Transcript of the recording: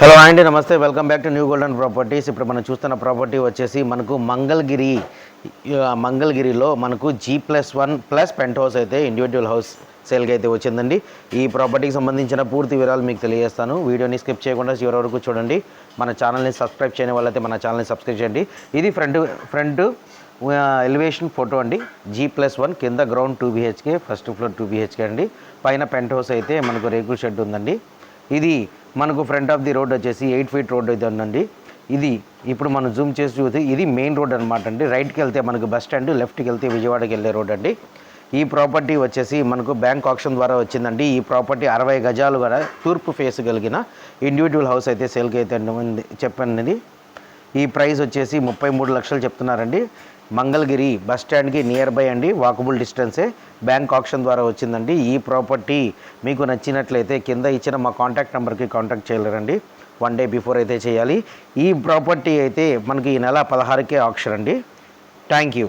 Hello అండి. నమస్తే. Welcome back to new golden properties. ఇప్పుడు మనం చూస్తున్న ప్రాపర్టీ వచ్చేసి మనకు మంగళగిరి మంగళగిరిలో మనకు G plus one plus penthouse అయితే ఇండివిజువల్ హౌస్ సేల్కి అయితే వచ్చిందండి. ఈ ప్రాపర్టీకి సంబంధించిన పూర్తి వివరాలు మీకు తెలియజేస్తాను. వీడియోని స్కిప్ చేయకుండా చివరి వరకు చూడండి. మన ఛానల్ని సబ్స్క్రైబ్ చేయని వాళ్ళైతే మన ఛానల్ని సబ్స్క్రైబ్ చేయండి. ఇది ఫ్రంట్ ఫ్రంట్ ఎలివేషన్ ఫోటో అండి. జీ ప్లస్ వన్ కింద ground two BHK first floor two BHK అండి. పైన పెంట్ హౌస్ అయితే మనకు రేకుల షెడ్ ఉందండి. ఇది మనకు ఫ్రంట్ ఆఫ్ ది రోడ్ వచ్చేసి ఎయిట్ ఫీట్ రోడ్ అయితే ఉందండి. ఇది ఇప్పుడు మనం జూమ్ చేసి చూస్తే ఇది మెయిన్ రోడ్ అనమాట అండి. రైట్కి వెళ్తే మనకు బస్ స్టాండ్ లెఫ్ట్కి వెళ్తే విజయవాడకి వెళ్ళే రోడ్ అండి. ఈ ప్రాపర్టీ వచ్చేసి మనకు బ్యాంక్ ఆప్షన్ ద్వారా వచ్చిందండి. ఈ ప్రాపర్టీ అరవై గజాలు కూడా తూర్పు ఫేస్ కలిగిన ఇండివిజువల్ హౌస్ అయితే సేల్కి అయితే ఉంది చెప్పండి. ఈ ప్రైస్ వచ్చేసి ముప్పై మూడు లక్షలు చెప్తున్నారండి. మంగళగిరి బస్ స్టాండ్కి నియర్ బై అండి. వాకబుల్ డిస్టెన్సే. బ్యాంక్ ఆప్షన్ ద్వారా వచ్చిందండి. ఈ ప్రాపర్టీ మీకు నచ్చినట్లయితే కింద ఇచ్చిన మా కాంటాక్ట్ నెంబర్కి కాంటాక్ట్ చేయలేరండి. వన్ డే బిఫోర్ అయితే చేయాలి. ఈ ప్రాపర్టీ అయితే మనకి ఈ నెల పదహారుకే ఆప్షన్ అండి. Thank you.